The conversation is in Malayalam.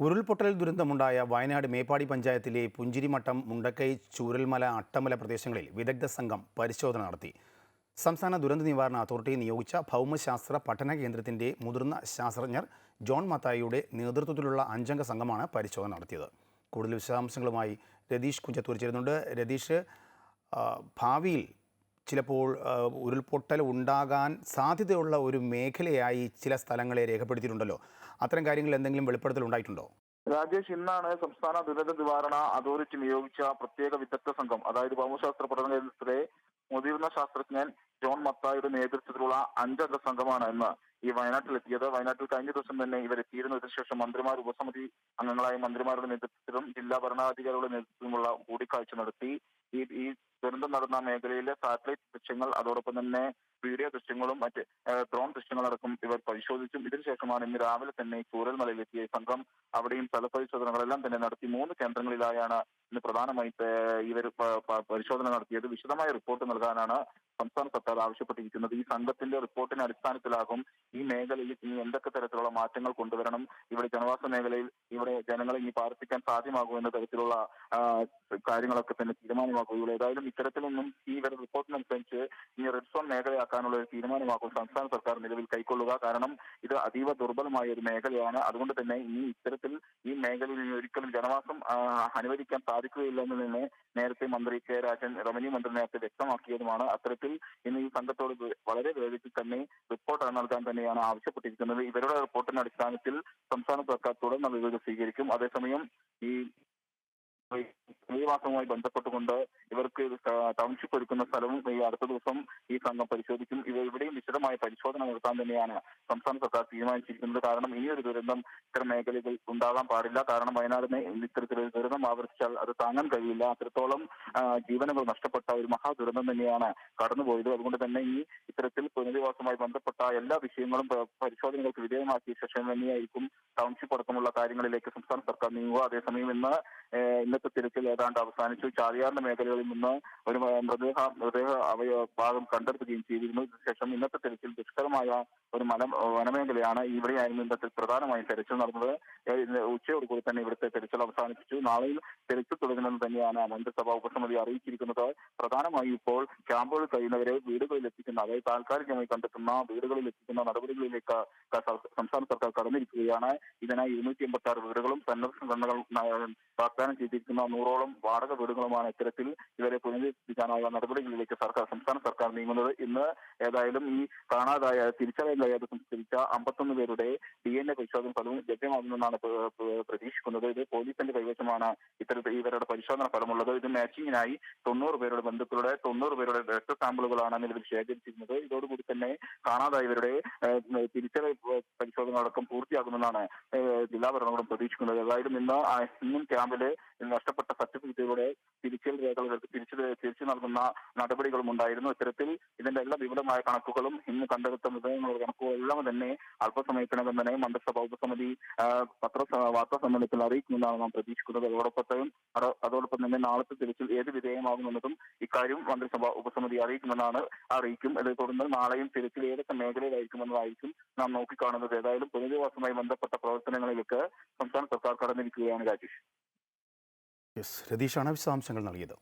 ഉരുൾപൊട്ടൽ ദുരന്തമുണ്ടായ വയനാട് മേപ്പാടി പഞ്ചായത്തിലെ പുഞ്ചിരിമട്ടം മുണ്ടക്കൈ ചൂരൽമല അട്ടമല പ്രദേശങ്ങളിൽ വിദഗ്ധ സംഘം പരിശോധന നടത്തി. സംസ്ഥാന ദുരന്ത നിവാരണ അതോറിറ്റി നിയോഗിച്ച ഭൗമശാസ്ത്ര പഠന കേന്ദ്രത്തിന്റെ മുതിർന്ന ശാസ്ത്രജ്ഞർ ജോൺ മത്തായിയുടെ നേതൃത്വത്തിലുള്ള അഞ്ചംഗ സംഘമാണ് പരിശോധന നടത്തിയത്. കൂടുതൽ വിശദാംശങ്ങളുമായി രതീഷ് കുഞ്ചത്തൂർ ചേരുന്നുണ്ട്. രതീഷ് ഭാവിയിൽ ചിലപ്പോൾ ഉരുൾപൊട്ടൽ ഉണ്ടാകാൻ സാധ്യതയുള്ള ഒരു മേഖലയായി ചില സ്ഥലങ്ങളെ രേഖപ്പെടുത്തിയിട്ടുണ്ടല്ലോ. അത്തരം കാര്യങ്ങൾ എന്തെങ്കിലും വെളിപ്പെടുത്തൽ ഉണ്ടായിട്ടുണ്ടോ? രാജേഷ് ഇന്നാണ് സംസ്ഥാന ദുരന്ത നിവാരണ അതോറിറ്റി നിയോഗിച്ച പ്രത്യേക വിദഗ്ധ സംഘം അതായത് ഭൗമശാസ്ത്ര പഠന കേന്ദ്രത്തിലെ മുതിർന്ന ശാസ്ത്രജ്ഞൻ ജോൺ മത്തായുടെ നേതൃത്വത്തിലുള്ള അഞ്ചംഗ സംഘമാണ് ഇന്ന് ഈ വയനാട്ടിലെത്തിയത്. വയനാട്ടിൽ കഴിഞ്ഞ ദിവസം തന്നെ ഇവരെത്തിയിരുന്നു. ശേഷം മന്ത്രിമാർ ഉപസമിതി അംഗങ്ങളായ മന്ത്രിമാരുടെ നേതൃത്വത്തിലും ജില്ലാ ഭരണാധികാരികളുടെ നേതൃത്വത്തിലുമുള്ള കൂടിക്കാഴ്ച നടത്തി. ഈ ഈ ദുരന്തം നടന്ന മേഖലയിലെ സാറ്റലൈറ്റ് ദൃശ്യങ്ങൾ അതോടൊപ്പം തന്നെ വീഡിയോ ദൃശ്യങ്ങളും മറ്റ് ഡ്രോൺ ദൃശ്യങ്ങളടക്കം ഇവർ പരിശോധിച്ചും ഇതിനുശേഷമാണ് ഇന്ന് രാവിലെ തന്നെ ചൂരൽമലയിലെത്തിയ സംഘം അവിടെയും സ്ഥലപരിശോധനകളെല്ലാം തന്നെ നടത്തി. മൂന്ന് കേന്ദ്രങ്ങളിലായാണ് ഇന്ന് പ്രധാനമായും ഇവർ പരിശോധന നടത്തിയത്. വിശദമായ റിപ്പോർട്ട് നൽകാനാണ് സംസ്ഥാന സർക്കാർ ആവശ്യപ്പെട്ടിരിക്കുന്നത്. ഈ സംഘത്തിന്റെ റിപ്പോർട്ടിന്റെ അടിസ്ഥാനത്തിലാകും ഈ മേഖലയിൽ ഇനി എന്തൊക്കെ തരത്തിലുള്ള മാറ്റങ്ങൾ കൊണ്ടുവരണം ഇവിടെ ജനവാസ മേഖലയിൽ ഇവിടെ ജനങ്ങളെ ഇനി പാർപ്പിക്കാൻ സാധ്യമാകുമെന്ന തരത്തിലുള്ള ആ, കാര്യങ്ങളൊക്കെ തന്നെ തീരുമാനമാക്കുകയുള്ളൂ ഏതായാലും ഇത്തരത്തിലൊന്നും ഈ ഇവരുടെ റിപ്പോർട്ടിനനുസരിച്ച് ഇനി റെഡ് സോൺ മേഖലയാക്കാനുള്ള ഒരു തീരുമാനമാക്കും സംസ്ഥാന സർക്കാർ നിലവിൽ കൈക്കൊള്ളുക. കാരണം ഇത് അതീവ ദുർബലമായ ഒരു മേഖലയാണ്. അതുകൊണ്ട് തന്നെ ഇനി ഇത്തരത്തിൽ ഈ മേഖലയിൽ ഒരിക്കലും ജനവാസം അനുവദിക്കാൻ സാധിക്കുകയില്ല എന്ന് തന്നെ നേരത്തെ മന്ത്രി കെ രാജൻ റവന്യൂ മന്ത്രി നേരത്തെ വ്യക്തമാക്കിയതുമാണ്. അത്തരത്തിൽ ഇന്ന് ഈ സംഘത്തോട് വളരെ വേഗത്തിൽ തന്നെ റിപ്പോർട്ട് നൽകാൻ തന്നെയാണ് ആവശ്യപ്പെട്ടിരിക്കുന്നത്. ഇവരുടെ റിപ്പോർട്ടിന്റെ അടിസ്ഥാനത്തിൽ സംസ്ഥാന സർക്കാർ തുടർ നടപടികൾ സ്വീകരിക്കും. അതേസമയം ഈ നിവാസവുമായി ബന്ധപ്പെട്ടുകൊണ്ട് ഇവർക്ക് ടൗൺഷിപ്പ് ഒരുക്കുന്ന സ്ഥലവും ഈ അടുത്ത ദിവസം ഈ സംഘം പരിശോധിക്കും. ഇവ ഇവിടെയും വിശദമായ പരിശോധന നടത്താൻ തന്നെയാണ് സംസ്ഥാന സർക്കാർ തീരുമാനിച്ചിരിക്കുന്നത്. കാരണം ഈ ഒരു ദുരന്തം ഇത്തരം മേഖലകൾ ഉണ്ടാകാൻ പാടില്ല. കാരണം വയനാടിനെ ഇത്തരത്തിലൊരു ദുരന്തം ആവർത്തിച്ചാൽ അത് താങ്ങാൻ കഴിയില്ല. അത്രത്തോളം ജീവനങ്ങൾ നഷ്ടപ്പെട്ട ഒരു മഹാദുരന്തം തന്നെയാണ് കടന്നുപോയത്. അതുകൊണ്ട് തന്നെ ഈ ഇത്തരത്തിൽ പുനരധിവാസവുമായി ബന്ധപ്പെട്ട എല്ലാ വിഷയങ്ങളും പരിശോധനകൾക്ക് വിധേയമാക്കിയ ശേഷം തന്നെയായിരിക്കും ടൗൺഷിപ്പ് അടക്കമുള്ള കാര്യങ്ങളിലേക്ക് സംസ്ഥാന സർക്കാർ നീങ്ങുക. അതേസമയം ഇന്ന് ഏഹ്, ഇന്നത്തെ തിരച്ചിൽ ഏതാണ്ട് അവസാനിച്ചു. ചാലിയാറിന്റെ മേഖലകളിൽ നിന്ന് ഒരു മൃതദേഹ മൃതദേഹ അവയ ഭാഗം കണ്ടെടുക്കുകയും ചെയ്തിരുന്നു. ഇതിനുശേഷം ഇന്നത്തെ തിരച്ചിൽ ദുഷ്കരമായ ഒരു മല വനമേഖലയാണ് ഇവിടെയായിരുന്നു ഇന്നത്തെ പ്രധാനമായും തെരച്ചിൽ നടന്നത്. ഉച്ചയോട് കൂടി ഉച്ചയോടുകൂടി തന്നെ ഇവിടുത്തെ തെരച്ചിൽ അവസാനിപ്പിച്ചു. നാളെയും തെരച്ചിൽ തുടരുമെന്ന് തന്നെയാണ് മന്ത്രിസഭാ ഉപസമിതി അറിയിച്ചിരിക്കുന്നത്. പ്രധാനമായും ഇപ്പോൾ ക്യാമ്പുകൾ കഴിയുന്നവരെ വീടുകളിൽ എത്തിക്കുന്ന അതായത് താൽക്കാലികമായി കണ്ടെത്തുന്ന വീടുകളിൽ എത്തിക്കുന്ന നടപടികളിലേക്ക് സംസ്ഥാന സർക്കാർ കടന്നിരിക്കുകയാണ്. ഇതിനായി ഇരുന്നൂറ്റി എൺപത്തി ആറ് വീടുകളും സന്നദ്ധ സംഘടനകൾ വാഗ്ദാനം ചെയ്തിരിക്കുന്ന. നൂറോളം വാടക വീടുകളുമാണ് ഇത്തരത്തിൽ ഇവരെ പുനരുദ്ധരിക്കാനുള്ള നടപടികളിലേക്ക് സർക്കാർ സംസ്ഥാന സർക്കാർ നീങ്ങുന്നത്. ഇന്ന് ഏതായാലും ഈ കാണാതായ തിരിച്ചറിയാൻ കഴിയാതെ സംസ്കരിച്ച അമ്പത്തൊന്ന് പേരുടെ ഡി എൻ എ പരിശോധന ഫലവും ലഭ്യമാകുമെന്നാണ് പ്ര- പ്ര- പ്രതീക്ഷിക്കുന്നത്. ഇത് പോലീസിന്റെ കൈവശമാണ് ഇത്തരത്തിൽ ഇവരുടെ പരിശോധന ഫലമുള്ളത്. ഇത് മാച്ചിങ്ങിനായി തൊണ്ണൂറ് പേരുടെ ബന്ധുക്കളുടെ തൊണ്ണൂറ് പേരുടെ രക്ത സാമ്പിളുകളാണ് നിലവിൽ ശേഖരിച്ചിരുന്നത്. ഇതോടുകൂടി തന്നെ കാണാതായവരുടെ തിരിച്ചറി പരിശോധന അടക്കം പൂർത്തിയാകുമെന്നാണ് ജില്ലാ ഭരണകൂടം പ്രതീക്ഷിക്കുന്നത്. ഏതായാലും ഇന്ന് ഇന്നും ക്യാമ്പിൽ നഷ്ടപ്പെട്ട സർട്ടിഫിക്കറ്റുകളുടെ തിരിച്ചൽ രേഖകൾക്ക് തിരിച്ചു തിരിച്ചു നൽകുന്ന നടപടികളും ഉണ്ടായിരുന്നു. ഇത്തരത്തിൽ ഇതിന്റെ എല്ലാ വിപുലമായ കണക്കുകളും ഇന്ന് കണ്ടെടുത്ത മൃതദേഹങ്ങളുടെ കണക്കുകളെല്ലാം തന്നെ അല്പസമയത്തിനകം തന്നെ മന്ത്രിസഭ ഉപസമിതി പത്ര വാർത്താ സമ്മേളനത്തിൽ അറിയിക്കുമെന്നാണ് നാം പ്രതീക്ഷിക്കുന്നത്. അതോടൊപ്പം അത- അതോടൊപ്പം തന്നെ നാളത്തെ തിരിച്ചിൽ ഏത് വിധേയമാകുമെന്നതും ഇക്കാര്യം മന്ത്രിസഭ ഉപസമിതി അറിയിക്കുമെന്നാണ് അറിയിക്കും. ഇതേ തുടർന്ന് നാളെയും തിരിച്ചിൽ ഏതൊക്കെ മേഖലയിലായിരിക്കുമെന്നതായിരിക്കും നാം നോക്കിക്കാണുന്നത്. ഏതായാലും പുനരധിവാസവുമായി ബന്ധപ്പെട്ട പ്രവർത്തനങ്ങളിലേക്ക് സംസ്ഥാന സർക്കാർ കടന്നിരിക്കുകയാണ് രാജേഷ്. യെസ് രതീഷാണ് വിശദാംശങ്ങൾ നൽകിയത്.